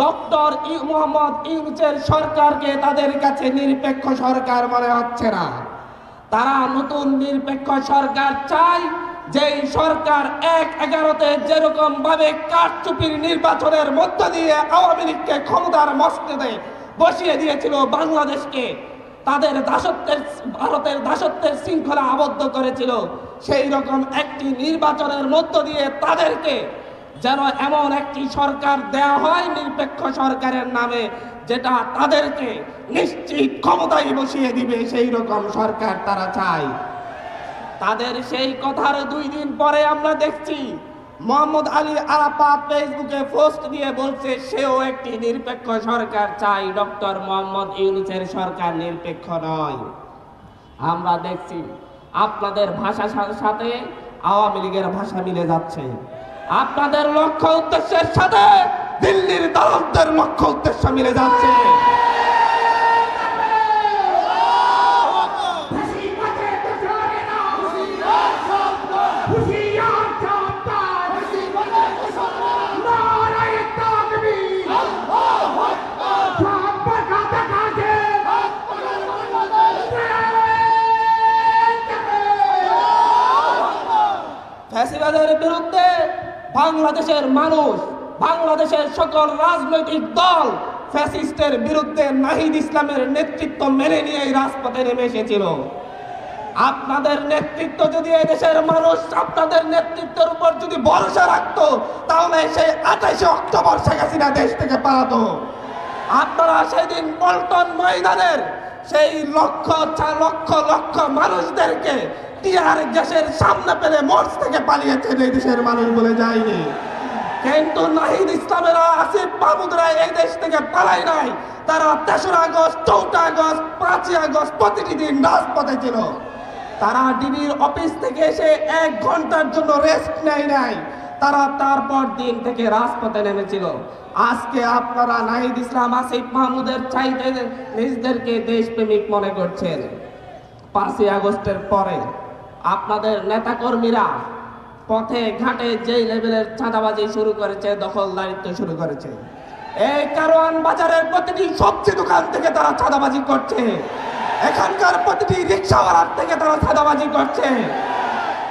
Doctor Mohammad ইউনুসের সরকারকে তাদের কাছে নিরপেক্ষ সরকার মনে হচ্ছে না। তারা নতুন নিরপেক্ষ সরকার চায়, যেই সরকার এক এগারোতে যেরকম ভাবে কারচুপির নির্বাচনের মধ্য দিয়ে আওয়ামী লীগকে ক্ষমতার মসজিদে বসিয়ে দিয়েছিল বাংলাদেশকে, তাদের দাসত্বের ভারতের দাসত্বের শৃঙ্খলা আবদ্ধ করেছিল, সেই রকম একটি নির্বাচনের মধ্য দিয়ে তাদেরকে যেন এমন একটি সরকার দেয়া হয় নিরপেক্ষ সরকারের নামে, যেটা তাদেরকে নিশ্চিত ক্ষমতায় বসিয়ে দিবে সেই রকম সরকার তারা চায়। তাদের সেই কথার দুই দিন পরে আমরা দেখছি, মোহাম্মদ আলী আরাফাত ফেসবুকে পোস্ট দিয়ে বলছে, সেও একটি নিরপেক্ষ সরকার চাই, ডক্টর মোহাম্মদ ইউনুসের সরকার নিরপেক্ষ নয়। আমরা দেখছি, আপনাদের সাথে সাথে আওয়ামী লীগের ভাষা মিলে যাচ্ছে। আপনাদের লক্ষ্য উদ্দেশ্যের সাথে দিল্লির দালালদের লক্ষ্য উদ্দেশ্য মিলে যাচ্ছে। বিরুদ্ধে বাংলাদেশের মানুষ, বাংলাদেশের সকল রাজনৈতিক দল ফ্যাসিস্টের বিরুদ্ধে নাহিদ ইসলামের নেতৃত্ব মেনে নিয়ে এই রাজপথে নেমে এসেছিল। আপনাদের নেতৃত্ব যদি এই দেশের মানুষ আপনাদের নেতৃত্বের উপর যদি ভরসা রাখতো, তাহলে সেই আঠাশে অক্টোবর শেখ হাসিনা দেশ থেকে পালাতো। আপনারা সেদিন পল্টন ময়দানের সেই লক্ষ লক্ষ লক্ষ মানুষদেরকে টিয়ার গ্যাসের সামনে পেলে মর্চ থেকে পালিয়েছেন এই দেশের মানুষ বলে যায়নি। কিন্তু নাহিদ ইসলামেরা আসিফ মাহমুদরা এই দেশ থেকে পালায় নাই। তারা তেসরা আগস্ট, চৌঠা আগস্ট, পাঁচই আগস্ট প্রতিটি দিন রাজপথে ছিল। তারা ডিবির অফিস থেকে এসে এক ঘণ্টার জন্য রেস্ট নেয় নাই। তারা তারপর দিন থেকে রাজপথে নেমেছিল। আজকে আপনারা নাহিদ ইসলাম, আসিফ মাহমুদের চাইতে নিজেদেরকে দেশপ্রেমিক মনে করছেন। পাঁচই আগস্টের পরে আপনাদের নেতাকর্মীরা পথে, ঘাটে যেই লেভেলের চাঁদাবাজি শুরু করেছে, দখলদারিত্ব শুরু করেছে। এই কারওয়ান বাজারের প্রতিটি সবজি দোকান থেকে তারা চাঁদাবাজি করছে। এখানকার প্রতিটি রিক্সাওয়ালার থেকে তারা চাঁদাবাজি করছে।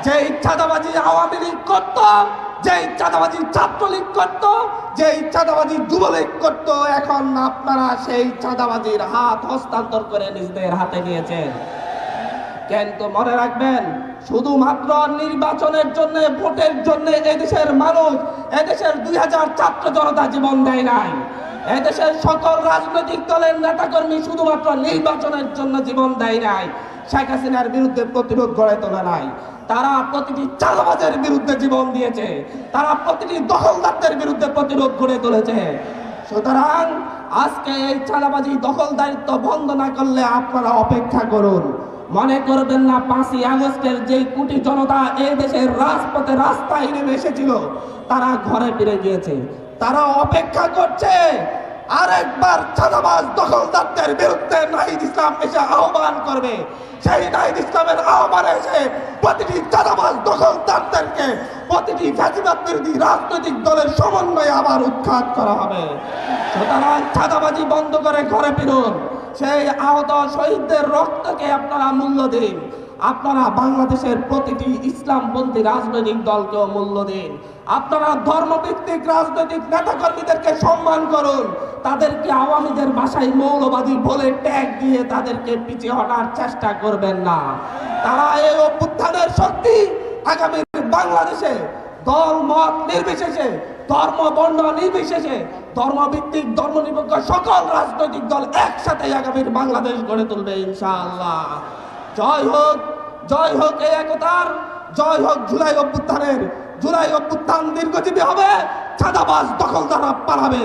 যেই চাঁদাবাজি আওয়ামী লীগ করত, যেই চাঁদাবাজি ছাত্রলীগ করত, যেই চাঁদাবাজি যুবলীগ করত, এখন আপনারা সেই চাঁদাবাজির হাত হস্তান্তর করে নিজেদের হাতে নিয়েছেন। কিন্তু মনে রাখবেন, শুধুমাত্র নির্বাচনের জন্য, ভোটের জন্য এদেশের মানুষ, এদেশের দুই হাজার ছাত্র জনতা জীবন দেয় নাই। এদেশের সকল রাজনৈতিক দলের নেতাকর্মী শুধুমাত্র নির্বাচনের জন্য জীবন দেয় নাই। শেখ হাসিনার বিরুদ্ধে প্রতিরোধ গড়ে তোলে নাই। তারা প্রতিটি চালাবাজের বিরুদ্ধে জীবন দিয়েছে। তারা প্রতিটি দখলদারদের বিরুদ্ধে প্রতিরোধ গড়ে তুলেছে। সুতরাং আজকে এই চালাবাজি দখলদারিত্ব বন্ধ না করলে আপনারা অপেক্ষা করুন। মনে করবেন না, পাঁচই আগস্টের যেই কোটি জনতা এই দেশের রাজপথে রাস্তায় নেমে এসেছিল, তারা ঘরে ফিরে গিয়েছে। তারা অপেক্ষা করছে, আরেকবার চাঁদাবাজ দখলদারদের বিরুদ্ধে নাহিদ ইসলাম এসে আহ্বান করবে। সেই নাহিদ ইসলামের আহ্বানে এসে প্রতিটি চাঁদাবাজ দখলদারদেরকে, প্রতিটি ফ্যাসিবাদ বিরোধী রাজনৈতিক দলের সমন্বয়ে আবার উৎখাত করা হবে। সুতরাং চাঁদাবাজি বন্ধ করে ঘরে ফিরুন। সেই আহত শহীদদের রক্তকে আপনারা মূল্য দিন। আপনারা বাংলাদেশের প্রতিটি ইসলামপন্থী রাজনৈতিক দলকেও মূল্য দিন। আপনারা ধর্মভিত্তিক রাজনৈতিক নেতাকর্মীদেরকে সম্মান করুন। তাদেরকে আওয়ামীদের ভাষায় মৌলবাদী বলে ট্যাগ দিয়ে তাদেরকে পিছিয়ে হটার চেষ্টা করবেন না। তারা এই অভ্যুত্থানের শক্তি আগামী বাংলাদেশে দল, মত নির্বিশেষে ধর্ম বর্ণ নির্বিশেষে ধর্মভিত্তিক ধর্মনিরপেক্ষ সকল রাজনৈতিক দল একসাথে আগামীর বাংলাদেশ গড়ে তুলবে, ইনশাআল্লাহ। জয় হোক জয় হোক এই একতার, জয় হোক জুলাই অভ্যুত্থানের। জুলাই অভ্যুত্থান দীর্ঘজীবী হবে ছাদাবাজ দখলদারা পালাবে।